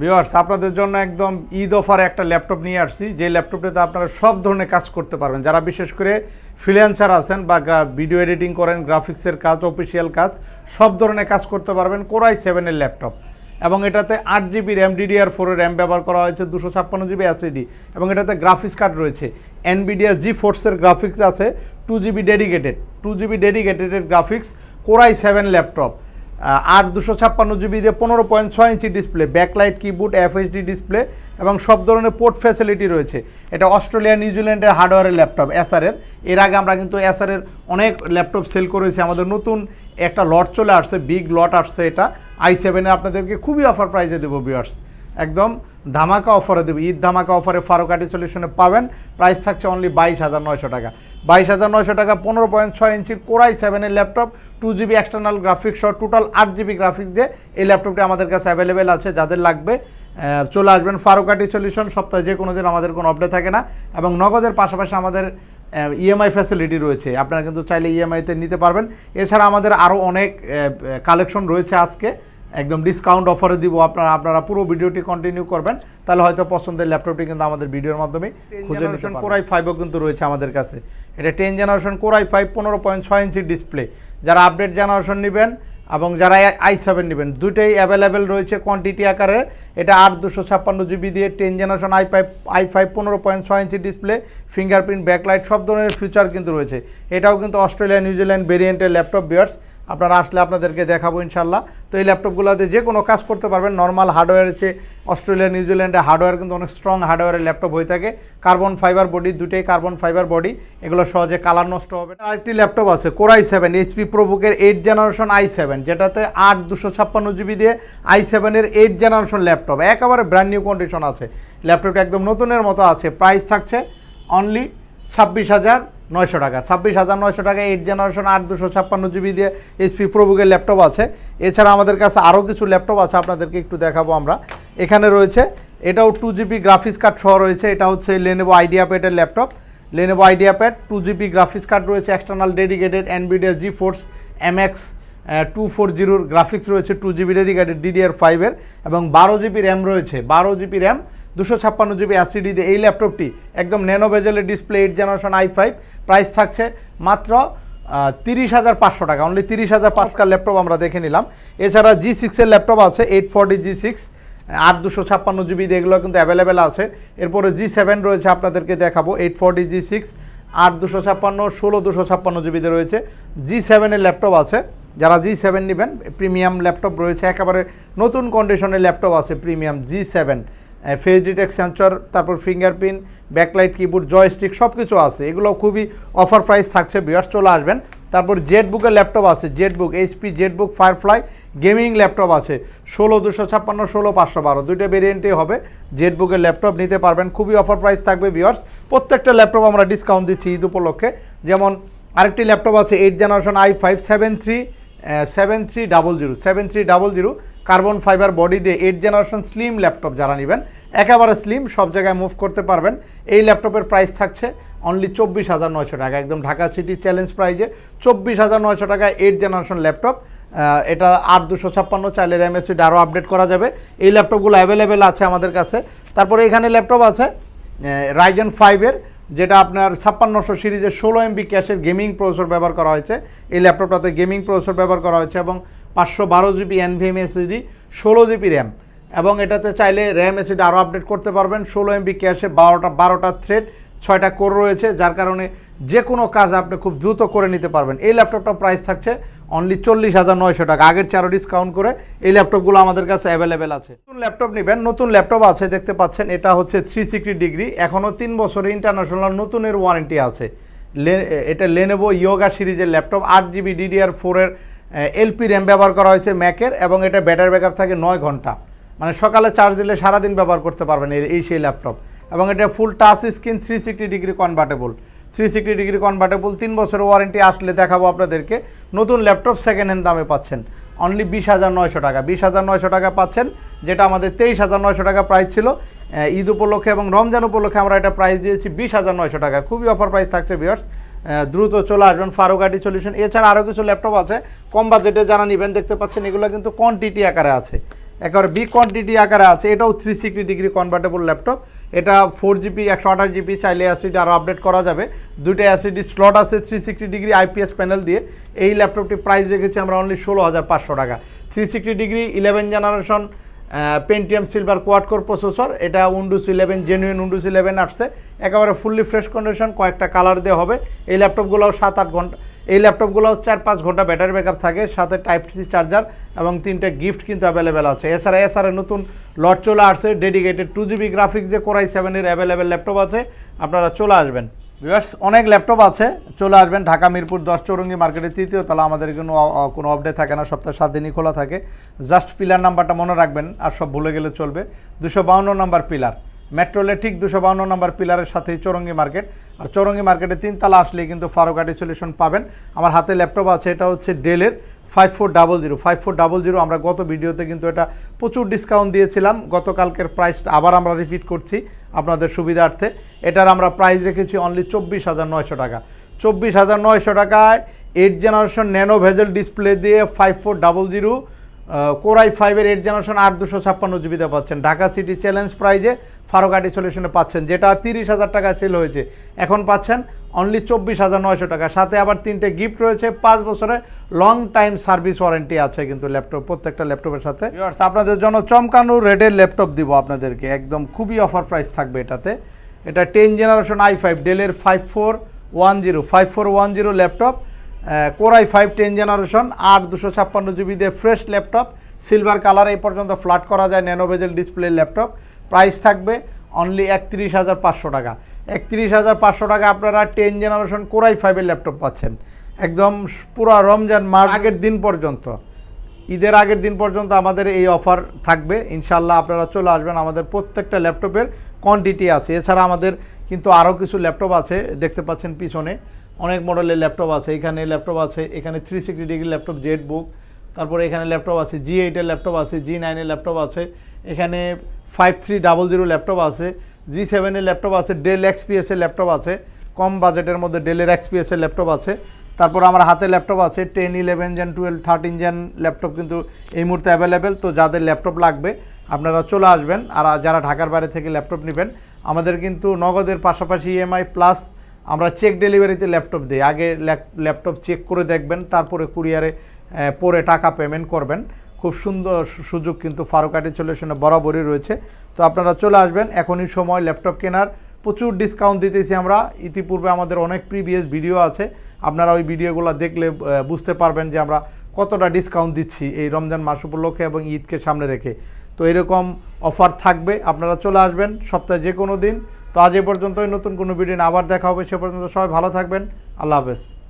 Viewers আপনাদের জন্য একদম ঈদ অফারে একটা ল্যাপটপ নিয়ে আসছি। যে ল্যাপটপটাতে আপনারা সব ধরনের কাজ করতে পারবেন। যারা বিশেষ করে ফ্রিল্যান্সার আছেন বা ভিডিও এডিটিং করেন গ্রাফিক্সের কাজ অফিসিয়াল কাজ, সব ধরনের কাজ করতে পারবেন কোরাই সেভেনের ল্যাপটপ এবং এটাতে আট জিবি র্যাম ডিডিআর ফোরের র্যাম ব্যবহার করা হয়েছে, দুশো ছাপ্পান্ন জিবি এসএডি এবং এটাতে গ্রাফিক্স কার্ড রয়েছে। এনবিডিয়া জি ফোর্সের গ্রাফিক্স আছে two GB dedicated two GB ডেডিকেটেডের graphics core i seven laptop আট দুশো ছাপ্পান্ন জিবি দিয়ে পনেরো পয়েন্ট ছয় inch display backlight keyboard FHD display এবং সব ধরনের পোর্ট ফ্যাসিলিটি রয়েছে। এটা অস্ট্রেলিয়া নিউজিল্যান্ডের হার্ডওয়্যারের ল্যাপটপ এসআরের এর। আগে আমরা কিন্তু এসআরের অনেক ল্যাপটপ সেল করেছি। আমাদের নতুন একটা লট চলে আসছে বিগ লট আসছে এটা। আই সেভেনে আপনাদেরকে খুবই অফার প্রাইজে দেবো বিয়ার্স একদম ধামাকা অফারে দেবো। ঈদ ধামাকা অফারে ফারুকাটি সলিউশনে পাবেন। প্রাইস থাকছে অনলি বাইশ হাজার নয়শো টাকা। বাইশ হাজার নয়শো টাকা পনেরো পয়েন্ট ছয় ইঞ্চির কোরাই সেভেনের laptop two GB external graphics সহ টোটাল আট জিবি গ্রাফিক্স দিয়ে এই ল্যাপটপটি আমাদের কাছে অ্যাভেলেবেল আছে, যাদের লাগবে চলে আসবেন ফারুকাটি সলিউশন সপ্তাহে যে কোনো দিন আমাদের কোনো আপডেট থাকে না। এবং নগদের পাশাপাশি আমাদের ইএমআই ফ্যাসিলিটি রয়েছে। আপনারা কিন্তু চাইলে ইএমআইতে নিতে পারবেন। এছাড়া আমাদের আরও অনেক কালেকশন রয়েছে আজকে। একদম ডিসকাউন্ট অফারে দিব। আপনারা আপনারা পুরো ভিডিওটি কন্টিনিউ করবেন। তাহলে হয়তো পছন্দের ল্যাপটপটি কিন্তু আমাদের ভিডিওর মাধ্যমে খুঁজে নিতে কোরাই ফাইভও কিন্তু রয়েছে আমাদের কাছে। এটা ten generation core i five পনেরো পয়েন্ট ছয় ইঞ্চি ডিসপ্লে যারা আপডেট জেনারেশন নেবেন এবং যারা আই সেভেন নেবেন দুটোই অ্যাভেলেবেল রয়েছে কোয়ান্টিটি আকারে। এটা আট দুশো ছাপ্পান্ন জিবি দিয়ে ten generation i five i five পনেরো পয়েন্ট ছয় ইঞ্চি ডিসপ্লে ফিঙ্গারপ্রিন্ট ব্যাকলাইট সব ধরনের ফিচার কিন্তু রয়েছে। এটাও কিন্তু অস্ট্রেলিয়া নিউজিল্যান্ড ভেরিয়েন্টের ল্যাপটপ বিয়ার্স আপনারা আসলে আপনাদেরকে দেখাবো ইনশাল্লাহ তো এই ল্যাপটপগুলোতে যে কোনো কাজ করতে পারবেন। নর্মাল হার্ডওয়্যারের চেয়ে অস্ট্রেলিয়া নিউজিল্যান্ডে হার্ডওয়্যার কিন্তু অনেক স্ট্রং হার্ডওয়্যারের ল্যাপটপ হয়ে থাকে। কার্বন ফাইবার বডি দুটোই কার্বন ফাইবার বডি এগুলো সহজে কালার নষ্ট হবে। আরেকটি ল্যাপটপ আছে কোরাই সেভেন এইচপি প্রবুকের এইট জেনারেশন আই সেভেন যেটাতে আট দুশো ছাপ্পান্ন জিবি দিয়ে আই সেভেনের এইট জেনারেশন ল্যাপটপ। একেবারে ব্র্যান্ড নিউ কন্ডিশন আছে। ল্যাপটপটা একদম নতুনের মতো আছে। প্রাইস থাকছে অনলি ছাব্বিশ হাজার নয়শো টাকা। ছাব্বিশ হাজার নয়শো টাকা এইট জেনারেশন আট দুশো ছাপ্পান্ন জিবি দিয়ে এইচপি প্রবুকের ল্যাপটপ আছে। এছাড়া আমাদের কাছে আরও কিছু ল্যাপটপ আছে, আপনাদেরকে একটু দেখাবো আমরা। এখানে রয়েছে, এটাও টু জিবি গ্রাফিক্স কার্ড সহ রয়েছে, এটা হচ্ছে লেনেভো আইডিয়া প্যাডের laptop Lenovo IdeaPad two GB graphics card রয়েছে external dedicated Nvidia GeForce MX two four জিরোর গ্রাফিক্স রয়েছে টু জিবি ডেডিকেটেড ডিডিআর ফাইভের এবং বারো জিবি র্যাম রয়েছে, বারো জিবি র্যাম দুশো ছাপ্পান্ন জিবি অ্যাসিডি দিয়ে এই ল্যাপটপটি একদম nano বেজেলের display eight generation i five price থাকছে মাত্র তিরিশ হাজার পাঁচশো টাকা। অনলি তিরিশ হাজার পাঁচকার ল্যাপটপ আমরা দেখে নিলাম। এছাড়া জি সিক্সের ল্যাপটপ আছে এইট ফর্টি জি সিক্স আট দুশো ছাপ্পান্ন জিবি এগুলো কিন্তু অ্যাভেলেবেল আছে। এরপরে জি সেভেন রয়েছে আপনাদেরকে দেখাবো এইট ফর্টি জি সিক্স আট দুশো ছাপ্পান্ন, ষোলো দুশো ছাপ্পান্ন জিবিতে রয়েছে। জি সেভেনের ল্যাপটপ আছে, যারা জি সেভেন নেবেন প্রিমিয়াম ল্যাপটপ রয়েছে, একেবারে নতুন কন্ডিশনের ল্যাপটপ আছে premium G seven face detect sensor তারপর ফিঙ্গারপ্রিন্ট ব্যাকলাইট কিবোর্ড জয়স্টিক সব কিছু আছে। এগুলো খুবই অফার প্রাইস থাকছে বিয়ার্স চলে আসবেন। তারপর জেড বুকের ল্যাপটপ আছে ZBook HP ZBook Firefly gaming laptop আছে। ষোলো দুশো ছাপ্পান্ন, ষোলো পাঁচশো বারো, দুইটা ভেরিয়েন্টই হবে। জেড বুকের ল্যাপটপ নিতে পারবেন, খুবই অফার প্রাইস থাকবে বিয়ার্স প্রত্যেকটা ল্যাপটপ আমরা ডিসকাউন্ট দিচ্ছি ঈদ উপলক্ষে। যেমন আরেকটি ল্যাপটপ আছে eight generation i five seven three seven three double zero seven three double zero carbon fibre body দিয়ে এইট জেনারেশন স্লিম ল্যাপটপ যারা নেবেন, একেবারে স্লিম সব জায়গায় মুভ করতে পারবেন। এই ল্যাপটপের প্রাইস থাকছে অনলি চব্বিশ হাজার নয়শো টাকা। একদম ঢাকা সিটি চ্যালেঞ্জ প্রাইজে চব্বিশ হাজার নয়শো টাকায় এইট জেনারেশন ল্যাপটপ এটা আট দুশো ছাপ্পান্ন, চাইলে র্যামএসিড আরও আপডেট করা যাবে। এই ল্যাপটপগুলো অ্যাভেলেবেল আছে আমাদের কাছে। তারপরে এখানে ল্যাপটপ আছে রাইজেন ফাইভের যেটা আপনার ছাপ্পান্নশো সিরিজের ষোলো এমবি ক্যাশের গেমিং প্রসেসর ব্যবহার করা হয়েছে। এই ল্যাপটপটাতে গেমিং প্রসেসর ব্যবহার করা হয়েছে এবং পাঁচশো বারো জিবি এনভিএম এসএসডি, ষোলো জিবি র্যাম এবং এটাতে চাইলে র্যাম এসিডি আরও আপডেট করতে পারবেন। ষোলো এমবি ক্যাশে বারোটা বারোটা থ্রেড ছয়টা কোর রয়েছে, যার কারণে যে কোনো কাজ আপনি খুব দ্রুত করে নিতে পারবেন। এই ল্যাপটপটার প্রাইস থাকছে অনলি চল্লিশ হাজার নয়শো টাকা। আগের চারো ডিসকাউন্ট করে এই ল্যাপটপগুলো আমাদের কাছে অ্যাভেলেবেল আছে। নতুন ল্যাপটপ নেবেন, নতুন ল্যাপটপ আছে, দেখতে পাচ্ছেন, এটা হচ্ছে থ্রি সিক্সটি ডিগ্রি এখনও তিন বছরের ইন্টারন্যাশনাল নতুনের ওয়ারেন্টি আছে। এটা লেনেভো ইয়োগা সিরিজের ল্যাপটপ, আট জিবি ডিডিআর ফোরের এলপি র্যাম ব্যবহার করা হয়েছে ম্যাকের এবং এটা ব্যাটারি ব্যাকআপ থাকে নয় ঘণ্টা। মানে সকালে চার্জ দিলে সারাদিন ব্যবহার করতে পারবেন এই সেই ল্যাপটপ। এবং এটা full touch screen three sixty degree convertible three sixty degree convertible তিন বছরের ওয়ারেন্টি আসলে দেখাবো আপনাদেরকে। নতুন ল্যাপটপ সেকেন্ড হ্যান্ড দামে পাচ্ছেন। অনলি বিশ হাজার নয়শো টাকা। বিশ হাজার নয়শো টাকা পাচ্ছেন, যেটা আমাদের তেইশ হাজার নয়শো টাকা প্রাইস ছিল। ঈদ উপলক্ষে এবং রমজান উপলক্ষে আমরা এটা প্রাইস দিয়েছি বিশ হাজার নয়শো টাকা। খুবই অফার প্রাইস থাকছে বিয়ার্স দ্রুত চলে আসবেন ফারুকাটি সলিউশন এছাড়া আরও কিছু ল্যাপটপ আছে। কম বাজেটে যারা নেবেন, দেখতে পাচ্ছেন এগুলো কিন্তু কোয়ান্টিটি আকারে আছে। একেবারে বি কোয়ান্টিটি আকারে আছে। এটাও three sixty degree convertible laptop এটা ফোর জিবি একশো আঠাশ জিবি চাইলে অ্যাসিড আরও আপডেট করা যাবে। দুইটা অ্যাসিডি স্লট আছে three sixty degree IPS panel দিয়ে। এই ল্যাপটপটি প্রাইস রেখেছি আমরা অনলি ষোলো হাজার পাঁচশো টাকা। Three sixty degree eleven generation Pentium silver quad core processor এটা Windows eleven genuine Windows eleven আসছে। একেবারে ফুললি ফ্রেশ কন্ডিশন কয়েকটা কালার দিয়ে হবে। এই ল্যাপটপগুলোও সাত আট ঘণ্টা এই ল্যাপটপগুলোও চার পাঁচ ঘণ্টা ব্যাটারি ব্যাকআপ থাকে, সাথে টাইপ সি চার্জার এবং তিনটে গিফট কিন্তু অ্যাভেলেবেল আছে। এছাড়া এসআর নতুন লট চলে আসছে ডেডিকেটেড টু জিবি গ্রাফিক্স যে কোরাই সেভেনের অ্যাভেলেবেল ল্যাপটপ আছে, আপনারা চলে আসবেন। ভিউয়ার্স, অনেক ল্যাপটপ আছে। চলে আসবেন ঢাকা মিরপুর দশ চৌরঙ্গি মার্কেটের তৃতীয় তলা। আমাদের কোনো কোনো আপডেট থাকে না, সপ্তাহে সাত দিনই খোলা থাকে। জাস্ট পিলার নাম্বারটা মনে রাখবেন আর সব ভুলে গেলে চলবে। দুশো বাউন্ন নাম্বার পিলার মেট্রোলে ঠিক দুশো বাউন্ন নাম্বার পিলারের সাথেই চৌরঙ্গি মার্কেট। আর চৌরঙ্গি মার্কেটে তিন তিনতলা আসলেই কিন্তু ফারুকাটি সলিউশন পাবেন। আমার হাতে ল্যাপটপ আছে, এটা হচ্ছে ডেলের five four double zero five four double zero আমরা গত ভিডিওতে কিন্তু এটা প্রচুর ডিসকাউন্ট দিয়েছিলাম। গতকালকের প্রাইসটা আবার আমরা রিপিট করছি। আপনাদের সুবিধার্থে। এটার আমরা প্রাইস রেখেছি অনলি চব্বিশ হাজার নয়শো টাকা। চব্বিশ হাজার নয়শো টাকায় eight generation nano bezel display দিয়ে five four double zero core i ফাইভের এইট জেনারেশন আট দুশো ছাপ্পান্ন জিবিতে পাচ্ছেন। ঢাকা সিটি চ্যালেঞ্জ প্রাইজে ফারোকাটি সলিউশনে পাচ্ছেন, যেটা তিরিশ হাজার টাকা সেল হয়েছে। এখন পাচ্ছেন অনলি চব্বিশ হাজার নয়শো টাকা। সাথে আবার তিনটে গিফট রয়েছে। পাঁচ বছরে লং টাইম সার্ভিস ওয়ারেন্টি আছে কিন্তু ল্যাপটপ প্রত্যেকটা ল্যাপটপের সাথে। আপনাদের জন্য চমকানো রেডের ল্যাপটপ দিব আপনাদেরকে। একদম খুবই অফার প্রাইস থাকবে এটাতে। এটা টেন জেনারেশন আই ফাইভ ডেলের five four one zero five four one zero laptop core i five ten generation আট দুশো ছাপ্পান্ন জিবি দিয়ে ফ্রেশ ল্যাপটপ সিলভার কালার এই পর্যন্ত ফ্ল্যাট করা যায় nano bezel display laptop price থাকবে অনলি একত্রিশ হাজার পাঁচশো টাকা। একত্রিশ হাজার পাঁচশো টাকা আপনারা টেন জেনারেশন কোরাই ফাইভের ল্যাপটপ পাচ্ছেন। একদম পুরো রমজান মাস আগের দিন পর্যন্ত। ঈদের আগের দিন পর্যন্ত আমাদের এই অফার থাকবে। ইনশাল্লাহ আপনারা চলে আসবেন আমাদের প্রত্যেকটা ল্যাপটপের কোয়ান্টিটি আছে। এছাড়া আমাদের কিন্তু আরও কিছু ল্যাপটপ আছে, দেখতে পাচ্ছেন পিছনে। অনেক মডেলের ল্যাপটপ আছে। এখানে ল্যাপটপ আছে, এখানে three sixty degree laptop Z book তারপরে এখানে ল্যাপটপ আছে জি এইটের ল্যাপটপ আছে জি নাইনের ল্যাপটপ আছে। এখানে five three double zero laptop আছে। জি সেভেনের ল্যাপটপ আছে ডেল এক্সপিএসের ল্যাপটপ আছে, কম বাজেটের মধ্যে ডেলের এক্সপিএসের ল্যাপটপ আছে। তারপর আমার হাতে ল্যাপটপ আছে ten eleven gen twelve thirteen gen laptop কিন্তু এই মুহূর্তে অ্যাভেলেবেল তো যাদের ল্যাপটপ লাগবে, আপনারা চলে আসবেন আর যারা ঢাকার বাইরে থেকে ল্যাপটপ নেবেন, আমাদের কিন্তু নগদের পাশাপাশি ইএমআই প্লাস আমরা চেক ডেলিভারিতে ল্যাপটপ দিই। আগে ল্যাপটপ চেক করে দেখবেন, তারপরে কুরিয়ারে পরে টাকা পেমেন্ট করবেন। খুব সুন্দর সুযোগ কিন্তু ফারুকাটি সলিউশনে বরাবরই রয়েছে। তো আপনারা চলে আসবেন, এখনই সময় ল্যাপটপ কেনার। প্রচুর ডিসকাউন্ট দিতেছি আমরা। ইতিপূর্বে আমাদের অনেক প্রিভিয়াস ভিডিও আছে। আপনারা ওই ভিডিওগুলো দেখলে বুঝতে পারবেন যে আমরা কতটা ডিসকাউন্ট দিচ্ছি এই রমজান মাস উপলক্ষে এবং ঈদকে সামনে রেখে। তো এরকম অফার থাকবে। আপনারা চলে আসবেন সপ্তাহে যে কোনো দিন। তো আজ এ পর্যন্তই। নতুন কোনো ভিডিও আবার দেখা হবে। সে পর্যন্ত সবাই ভালো থাকবেন। আল্লাহ হাফেজ।